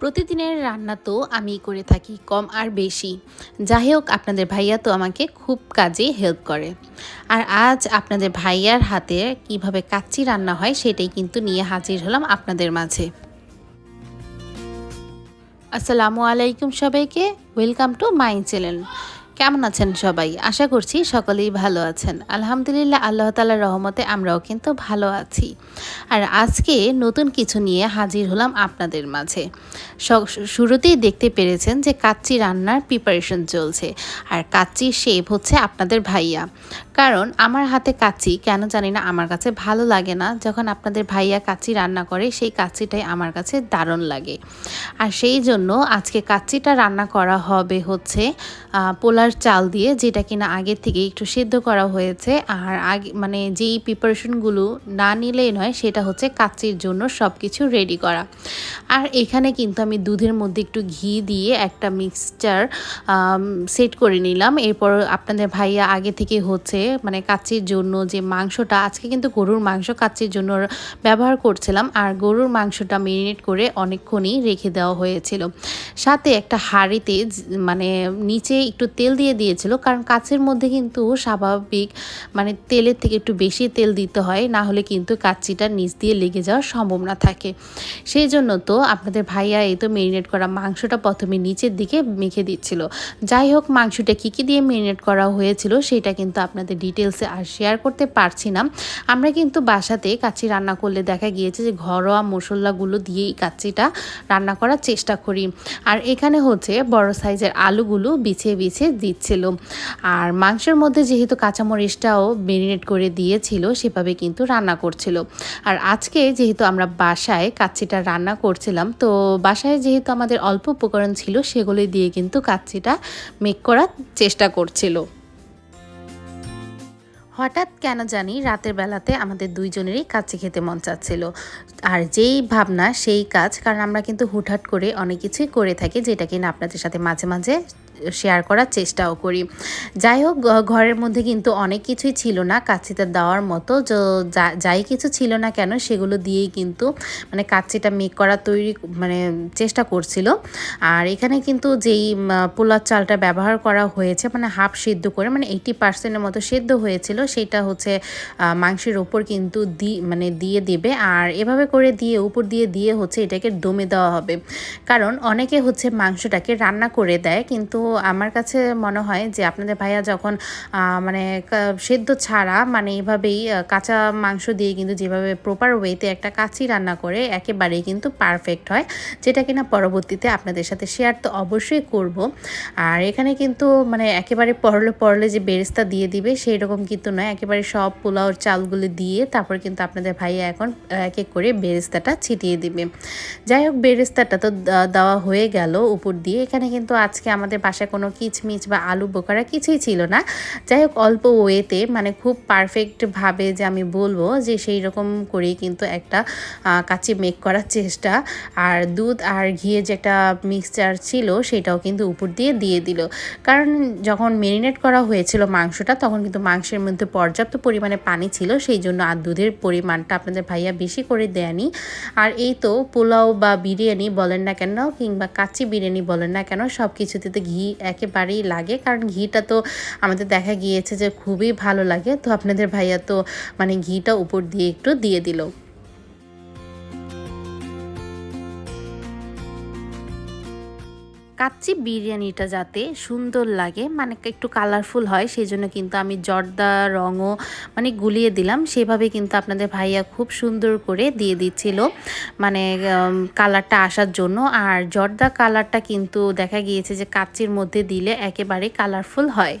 প্রতিদিনের রান্না তো আমি করে থাকি, কম আর বেশি। যাই হোক, আপনাদের ভাইয়া তো আমাকে খুব কাজে হেল্প করে। আর আজ আপনাদের ভাইয়ার হাতে কীভাবে কাচ্চি রান্না হয় সেটাই কিন্তু নিয়ে হাজির হলাম আপনাদের মাঝে। আসসালামু আলাইকুম সবাইকে ওয়েলকাম টু মাই চ্যানেল কেমন আছেন সবাই? আশা করছি সকলেই ভালো আছেন। আলহামদুলিল্লাহ, আল্লাহ তালার রহমতে আমরাও কিন্তু ভালো আছি। আর আজকে নতুন কিছু নিয়ে হাজির হলাম আপনাদের মাঝে। শুরুতেই দেখতে পেরেছেন যে কাচ্চি রান্নার প্রিপারেশন চলছে। আর কাচ্চির শেপ হচ্ছে আপনাদের ভাইয়া। কারণ আমার হাতে কাচ্চি কেন জানি না আমার কাছে ভালো লাগে না। যখন আপনাদের ভাইয়া কাচ্চি রান্না করে, সেই কাচ্চিটাই আমার কাছে দারুণ লাগে। আর সেই জন্য আজকে কাচ্চিটা রান্না করা হবে হচ্ছে পোলার চাল দিয়ে, যেটা কিনা আগে থেকে একটু সিদ্ধ করা হয়েছে। আর আগে মানে যেই প্রিপারেশনগুলো না নিলেই নয়, সেটা হচ্ছে কাচ্চির জন্য সব কিছু রেডি করা। আর এখানে কিন্তু আমি দুধের মধ্যে একটু ঘি দিয়ে একটা মিক্সচার সেট করে নিলাম। এরপর আপনাদের ভাইয়া আগে থেকে হচ্ছে মানে কাচ্চির জন্য যে মাংসটা, আজকে কিন্তু গরুর মাংস কাচ্চির জন্য ব্যবহার করছিলাম। আর গরুর মাংসটা মেরিনেট করে অনেকক্ষণই রেখে দেওয়া হয়েছিল। সাথে একটা হাঁড়িতে মানে নিচে একটু তেল দিয়ে দিয়েছিল, কারণ কাচের মধ্যে কিন্তু স্বাভাবিক মানে তেলের থেকে একটু বেশি তেল দিতে হয়, না হলে কিন্তু কাচ্চিটা নিচ দিয়ে লেগে যাওয়ার সম্ভাবনা থাকে। সেই জন্য তো আপনাদের ভাইয়া এই তো মেরিনেট করা মাংসটা প্রথমে নিচের দিকে মেখে দিচ্ছিল। যাই হোক, মাংসটা কী কী দিয়ে মেরিনেট করা হয়েছিল, সেটা কিন্তু আপনাদের ডিটেলসে আর শেয়ার করতে পারছি না। আমরা কিন্তু বাসাতে কাচ্চি রান্না করলে দেখা গিয়েছে যে ঘরোয়া মশলাগুলো দিয়েই কাচ্চিটা রান্না করার চেষ্টা করি। আর এখানে হচ্ছে বড় সাইজের আলুগুলো বিছিয়ে বিছিয়ে দিচ্ছিল। আর মাংসের মধ্যে যেহেতু কাঁচামরিচটাও মেরিনেট করে দিয়েছিল, সেভাবে কিন্তু রান্না করছিল। আর আজকে যেহেতু আমরা বাসায় কাচ্চিটা রান্না করছিলাম, তো বাসায় যেহেতু আমাদের অল্প উপকরণ ছিল, সেগুলো দিয়ে কিন্তু কাচ্চিটা মেক করার চেষ্টা করছিল। হঠাৎ কেন জানি রাতের বেলাতে আমাদের দুইজনেরই কাছে খেতে মন চাচ্ছিল। আর যেই ভাবনা, সেই কাজ, কারণ আমরা কিন্তু হুটহাট করে অনেক কিছুই করে থাকি, যেটা কিনা আপনাদের সাথে মাঝে মাঝে শেয়ার করার চেষ্টাও করি। যাই হোক ঘরের মধ্যে কিন্তু অনেক কিছুই ছিল না কাচ্চিতে দেওয়ার মতো। যাই কিছু ছিল না কেন, সেগুলো দিয়েই কিন্তু মানে কাচ্চিটা মেক করা তৈরি মানে চেষ্টা করছিল। আর এখানে কিন্তু যেই পোলার চালটা ব্যবহার করা হয়েছে মানে হাফ সিদ্ধ করে মানে এইটি পার্সেন্টের মতো সেদ্ধ হয়েছিল, সেটা হচ্ছে মাংসের ওপর কিন্তু দি মানে দিয়ে দেবে। আর এভাবে করে দিয়ে, উপর দিয়ে দিয়ে হচ্ছে এটাকে দমে দেওয়া হবে। কারণ অনেকে হচ্ছে মাংসটাকে রান্না করে দেয়, কিন্তু আমার কাছে মনে হয় যে আপনাদের ভাইয়া যখন মানে সেদ্ধ ছাড়া মানে এভাবেই কাঁচা মাংস দিয়ে কিন্তু যেভাবে প্রপার ওয়েতে একটা কাচি রান্না করে, একেবারেই কিন্তু পারফেক্ট হয়, যেটা কিনা পরবর্তীতে আপনাদের সাথে শেয়ার তো অবশ্যই করব। আর এখানে কিন্তু মানে একেবারে পরলে পরলে যে বেরেস্তা দিয়ে দিবে সেই রকম কিন্তু নয়, একেবারে সব পোলাওর চালগুলো দিয়ে তারপর কিন্তু আপনাদের ভাইয়া এখন এক এক করে বেরেস্তাটা ছিটিয়ে দিবে। যাই হোক, বেরেস্তাটা তো দেওয়া হয়ে গেল উপর দিয়ে। এখানে কিন্তু আজকে আমাদের বাসায় কোনো কিচমিচ বা আলু বোকারা কিছুই ছিল না। যাই হোক, অল্প ওয়েতে মানে খুব পারফেক্টভাবে যে আমি বলব যে সেই রকম করেই কিন্তু একটা কাচি মেক করার চেষ্টা। আর দুধ আর ঘিয়ে যে একটা মিক্সচার ছিল, সেটাও কিন্তু উপর দিয়ে দিয়ে দিল। কারণ যখন মেরিনেট করা হয়েছিল মাংসটা, তখন কিন্তু মাংসের মধ্যে পর্যাপ্ত পরিমাণে পানি ছিল, সেই জন্য আর দুধের পরিমাণটা আপনাদের ভাইয়া বেশি করে দেয়নি। আর এই তো পোলাও বা বিরিয়ানি বলেন না কেন, কিংবা কাচ্চি বিরিয়ানি বলেন না কেন সব কিছুতে ঘি একেবারেই লাগে। কারণ ঘিটা তো আমাদের দেখা গিয়েছে যে খুবই ভালো লাগে। তো আপনাদের ভাইয়া তো মানে ঘিটা উপর দিয়ে একটু দিয়ে দিল। কাচ্চি বিরিয়ানিটা যাতে সুন্দর লাগে মানে একটু কালারফুল হয় সেই জন্য কিন্তু আমি জর্দা, রঙও মানে গুলিয়ে দিলাম। সেভাবে কিন্তু আপনাদের ভাইয়া খুব সুন্দর করে দিয়ে দিচ্ছিল মানে কালারটা আসার জন্য। আর জর্দা কালারটা কিন্তু দেখা গিয়েছে যে কাচ্চির মধ্যে দিলে একেবারে কালারফুল হয়।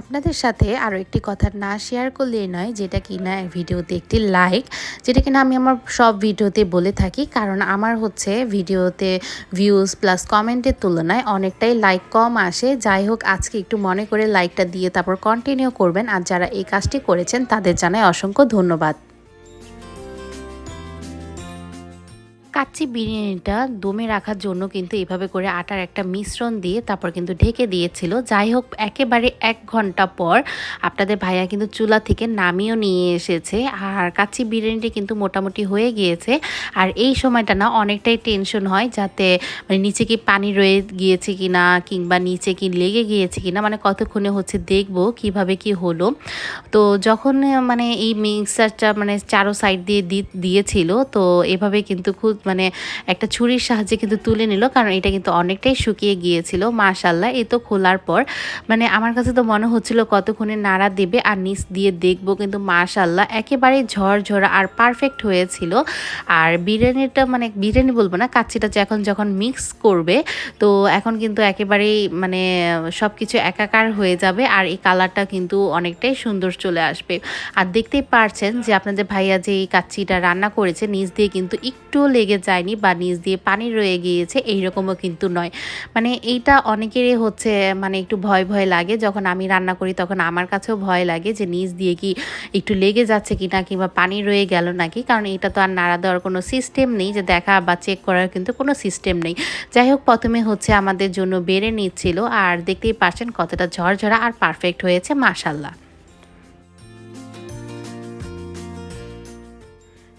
আপনাদের সাথে আরও একটি কথা না শেয়ার করলেই নয়, যেটা কি না ভিডিওতে একটি লাইক যেটা কিনা আমি আমার সব ভিডিওতে বলে থাকি। কারণ আমার হচ্ছে ভিডিওতে ভিউজ প্লাস কমেন্টের তুলনায় অনেকটাই লাইক কম আসে। যাই হোক, আজকে একটু মনে করে লাইকটা দিয়ে তারপর কন্টিনিউ করবেন। আর যারা এই কাজটি করেছেন, তাদের জানায় অসংখ্য ধন্যবাদ। কাচ্চি বিরিয়ানিটা দমে রাখার জন্য কিন্তু এভাবে করে আটার একটা মিশ্রণ দিয়ে তারপর কিন্তু ঢেকে দিয়েছিল। যাই হোক, একেবারে এক ঘণ্টা পর আপনাদের ভাইয়া কিন্তু চুলা থেকে নামিয়েও নিয়ে এসেছে। আর কাচ্চি বিরিয়ানিটি কিন্তু মোটামুটি হয়ে গিয়েছে। আর এই সময়টা না অনেকটাই টেনশন হয় যাতে মানে নিচে কি পানি রয়ে গিয়েছে কি না কিংবা নিচে কি লেগে গিয়েছে কি না মানে কতক্ষণে হচ্ছে দেখব, কীভাবে কি হলো। তো যখন মানে এই মিক্সারটা মানে চারো সাইড দিয়ে দিয়েছিল, তো এভাবে কিন্তু খুব মানে একটা ছুরির সাহায্যে কিন্তু তুলে নিল, কারণ এটা কিন্তু অনেকটাই শুকিয়ে গিয়েছিল। মাশাল্লাহ এ তো খোলার পর। মানে আমার কাছে তো মনে হচ্ছিল কতক্ষণে নাড়া দেবে আর নিচ দিয়ে দেখব, কিন্তু মাশাল্লাহ একেবারেই ঝরঝরা আর পারফেক্ট হয়েছিল। আর বিরিয়ানিটা মানে বিরিয়ানি বলব না, কাচ্চিটা এখন যখন মিক্স করবে, তো এখন কিন্তু একেবারেই মানে সব কিছু একাকার হয়ে যাবে আর এই কালারটা কিন্তু অনেকটাই সুন্দর চলে আসবে। আর দেখতেই পারছেন যে আপনাদের ভাইয়া যে এই কাচ্চিটা রান্না করেছে, নিচ দিয়ে কিন্তু একটুও লেগে যায়নি বা নিচ দিয়ে পানি রয়ে গিয়েছে, এইরকমও কিন্তু নয়। মানে এইটা অনেকেরই হচ্ছে মানে একটু ভয় ভয় লাগে। যখন আমি রান্না করি তখন আমার কাছেও ভয় লাগে যে নিচ দিয়ে কি একটু লেগে যাচ্ছে কি না কিংবা পানি রয়ে গেল নাকি। কারণ এটা তো আর নাড়া দেওয়ার কোনো সিস্টেম নেই, যে দেখা বা চেক করার কিন্তু কোনো সিস্টেম নেই। যাই হোক, প্রথমে হচ্ছে আমাদের জন্য বেড়ে নিচ্ছিল, আর দেখতেই পাচ্ছেন কতটা ঝরঝরা আর পারফেক্ট হয়েছে মাসাল্লাহ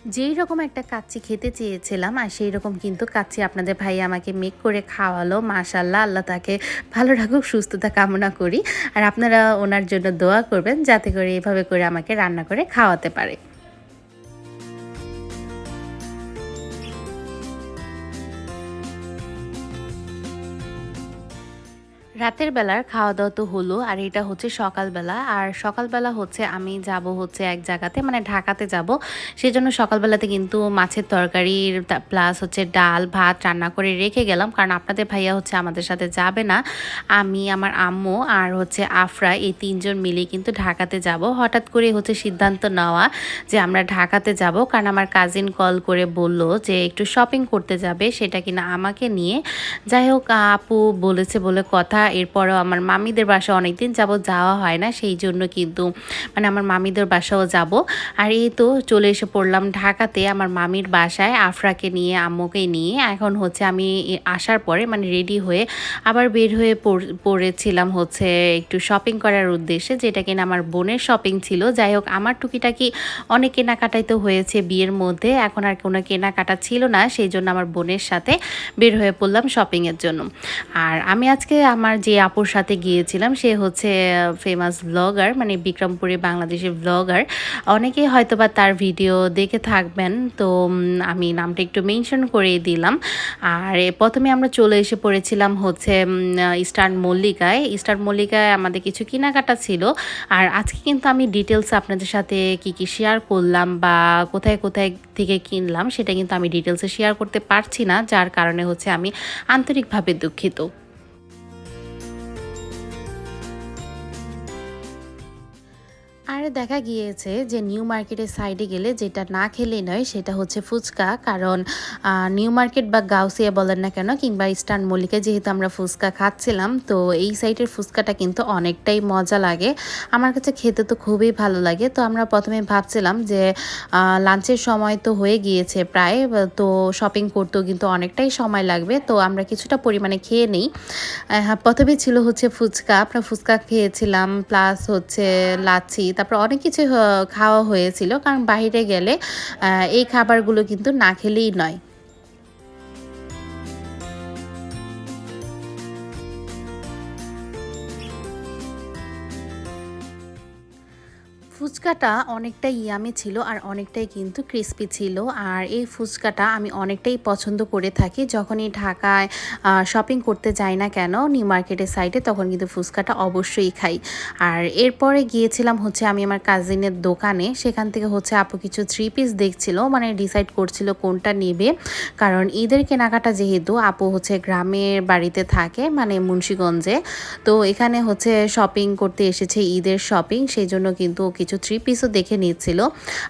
যেই রকম একটা কাচ্চি খেতে চেয়েছিলাম আর সেই রকম কিন্তু কাচ্চি আপনাদের ভাই আমাকে মেক করে খাওয়ালো মাশাল্লাহ আল্লাহ তাকে ভালো রাখুক, সুস্থতা কামনা করি। আর আপনারা ওনার জন্য দোয়া করবেন যাতে করে এভাবে করে আমাকে রান্না করে খাওয়াতে পারে। রাতের বেলার খাওয়া দাওয়া তো হলো, আর এটা হচ্ছে সকালবেলা। আর সকালবেলা হচ্ছে আমি যাব হচ্ছে এক জায়গাতে মানে ঢাকাতে যাব। সেই জন্য সকালবেলাতে কিন্তু মাছের তরকারির প্লাস হচ্ছে ডাল, ভাত রান্না করে রেখে গেলাম। কারণ আপনাদের ভাইয়া হচ্ছে আমাদের সাথে যাবে না। আমি, আমার আম্মু আর হচ্ছে আফরা এই তিনজন মিলে কিন্তু ঢাকাতে যাব। হঠাৎ করে হচ্ছে সিদ্ধান্ত নেওয়া যে আমরা ঢাকাতে যাব। কারণ আমার কাজিন কল করে বলল যে একটু শপিং করতে যাবে, সেটা কিনা আমাকে নিয়ে। যাই হোক আপু বলেছে বলে কথা। এরপরও আমার মামিদের বাসা অনেকদিন যাব যাওয়া হয় না, সেই জন্য কিন্তু মানে আমার মামিদের বাসাও যাব। আর এই তো চলে এসে পড়লাম ঢাকাতে আমার মামির বাসায় আফরাকে নিয়ে, আম্মুকে নিয়ে। এখন হচ্ছে আমি আসার পরে মানে রেডি হয়ে আবার বের হয়ে পড়েছিলাম হচ্ছে একটু শপিং করার উদ্দেশ্যে, যেটা কিনা আমার বোনের শপিং ছিল। যাই হোক, আমার টুকিটাকি অনেক কেনাকাটাই তো হয়েছে বিয়ের মধ্যে, এখন আর কোনো কেনাকাটা ছিল না, সেই জন্য আমার বোনের সাথে বের হয়ে পড়লাম শপিংয়ের জন্য। আর আমি আজকে আমার যে আপুর সাথে গিয়েছিলাম, সে হচ্ছে ফেমাস ব্লগার মানে বিক্রমপুরে বাংলাদেশের ব্লগার অনেকেই হয়তো বা তার ভিডিও দেখে থাকবেন, তো আমি নামটা একটু মেনশন করে দিলাম। আর প্রথমে আমরা চলে এসে পড়েছিলাম হচ্ছে ইস্টার্ন মল্লিকায়। ইস্টার্ন মল্লিকায় আমাদের কিছু কেনাকাটা ছিল। আর আজকে কিন্তু আমি ডিটেলস আপনাদের সাথে কি কি শেয়ার করলাম বা কোথায় কোথায় থেকে কিনলাম, সেটা কিন্তু আমি ডিটেলসে শেয়ার করতে পারছি না। যার কারণে হচ্ছে আমি আন্তরিকভাবে দুঃখিত। আর দেখা গিয়েছে যে নিউ মার্কেটের সাইডে গেলে যেটা না খেলে নয়, সেটা হচ্ছে ফুচকা। কারণ নিউ মার্কেট বা গাউসিয়া বলেন না কেন কিংবা ইস্টার্ন মল্লিকা যেহেতু আমরা ফুচকা খাচ্ছিলাম, তো এই সাইডের ফুচকাটা কিন্তু অনেকটাই মজা লাগে। আমার কাছে খেতে তো খুবই ভালো লাগে। তো আমরা প্রথমে ভাবছিলাম যে লাঞ্চের সময় তো হয়ে গিয়েছে প্রায়, তো শপিং করতেও কিন্তু অনেকটাই সময় লাগবে, তো আমরা কিছুটা পরিমাণে খেয়ে নিই। প্রথমে ছিল হচ্ছে ফুচকা। আমরা ফুচকা খেয়েছিলাম, প্লাস হচ্ছে লাচ্ছি, তারপর অনেক কিছু খাওয়া হয়েছিল। কারণ বাইরে গেলে এই খাবারগুলো কিন্তু না খেলেই নয়। ফুচকাটা অনেকটাই ইয়ামি ছিল আর অনেকটাই কিন্তু ক্রিস্পি ছিল। আর এই ফুচকাটা আমি অনেকটাই পছন্দ করে থাকি। যখনই ঢাকায় শপিং করতে যাই না কেন, নিউ মার্কেটের সাইডে তখন কিন্তু ফুচকাটা অবশ্যই খাই। আর এরপরে গিয়েছিলাম হচ্ছে আমি আমার কাজিনের দোকানে। সেখান থেকে হচ্ছে আপু কিছু থ্রি পিস দেখছিল মানে ডিসাইড করছিল কোনটা নেবে। কারণ ঈদের কেনাকাটা যেহেতু, আপু হচ্ছে গ্রামের বাড়িতে থাকে মানে মুন্সীগঞ্জে। তো এখানে হচ্ছে শপিং করতে এসেছে ঈদের শপিং সেই জন্য কিন্তু কিছু থ্রি পিসও দেখে নিয়েছিল।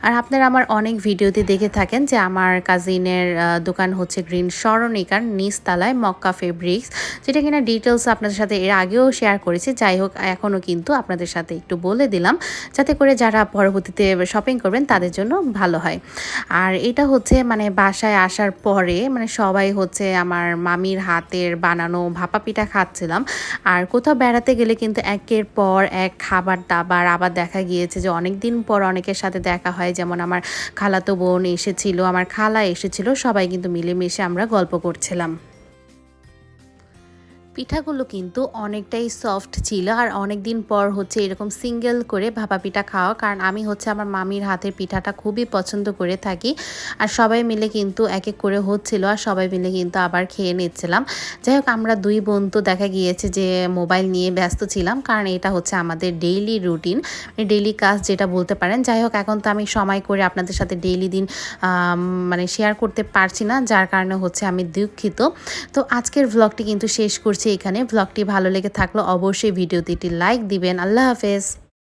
আর আপনারা আমার অনেক ভিডিওতে দেখে থাকেন যে আমার কাজিনের দোকান হচ্ছে গ্রিন স্মরণিকার নিচতলায় মক্কা ফেব্রিক্স যেটা কিনা ডিটেলস আপনাদের সাথে এর আগেও শেয়ার করেছি। যাই হোক এখনও কিন্তু আপনাদের সাথে একটু বলে দিলাম, যাতে করে যারা পরবর্তীতে শপিং করবেন তাদের জন্য ভালো হয়। আর এটা হচ্ছে মানে বাসায় আসার পরে মানে সবাই হচ্ছে আমার মামির হাতের বানানো ভাপা পিঠা খাচ্ছিলাম। আর কোথাও বেড়াতে গেলে কিন্তু একের পর এক খাবার দাবার আবার দেখা গিয়েছে যে অনেক দিন পর অনেকের সাথে দেখা হয়, যেমন আমার খালাতো বোন এসেছিল, আমার খালা এসেছিল, সবাই কিন্তু মিলেমিশে আমরা গল্প করছিলাম। পিঠাগুলো কিন্তু অনেকটাই সফট ছিল আর অনেক দিন পর হচ্ছে এরকম সিঙ্গেল করে ভাপা পিঠা খাওয়া। কারণ আমি হচ্ছে আমার মামির হাতের পিঠাটা খুবই পছন্দ করে থাকি। আর সবাই মিলে কিন্তু এক এক করে হচ্ছিল আর সবাই মিলে কিন্তু আবার খেয়ে নিচ্ছিলাম। যাই হোক, আমরা দুই বোন তো দেখা গিয়েছে যে মোবাইল নিয়ে ব্যস্ত ছিলাম। কারণ এটা হচ্ছে আমাদের ডেইলি রুটিন ডেইলি কাজ যেটা বলতে পারেন। যাই হোক, এখন তো আমি সময় করে আপনাদের সাথে ডেইলি দিন মানে শেয়ার করতে পারছি না। যার কারণে হচ্ছে আমি দুঃখিত। তো আজকের ভ্লগটি কিন্তু শেষ করছি। এখানে ভ্লগটি ভালো লেগে থাকলে অবশ্যই ভিডিওতে একটি লাইক দিবেন। আল্লাহ হাফেজ।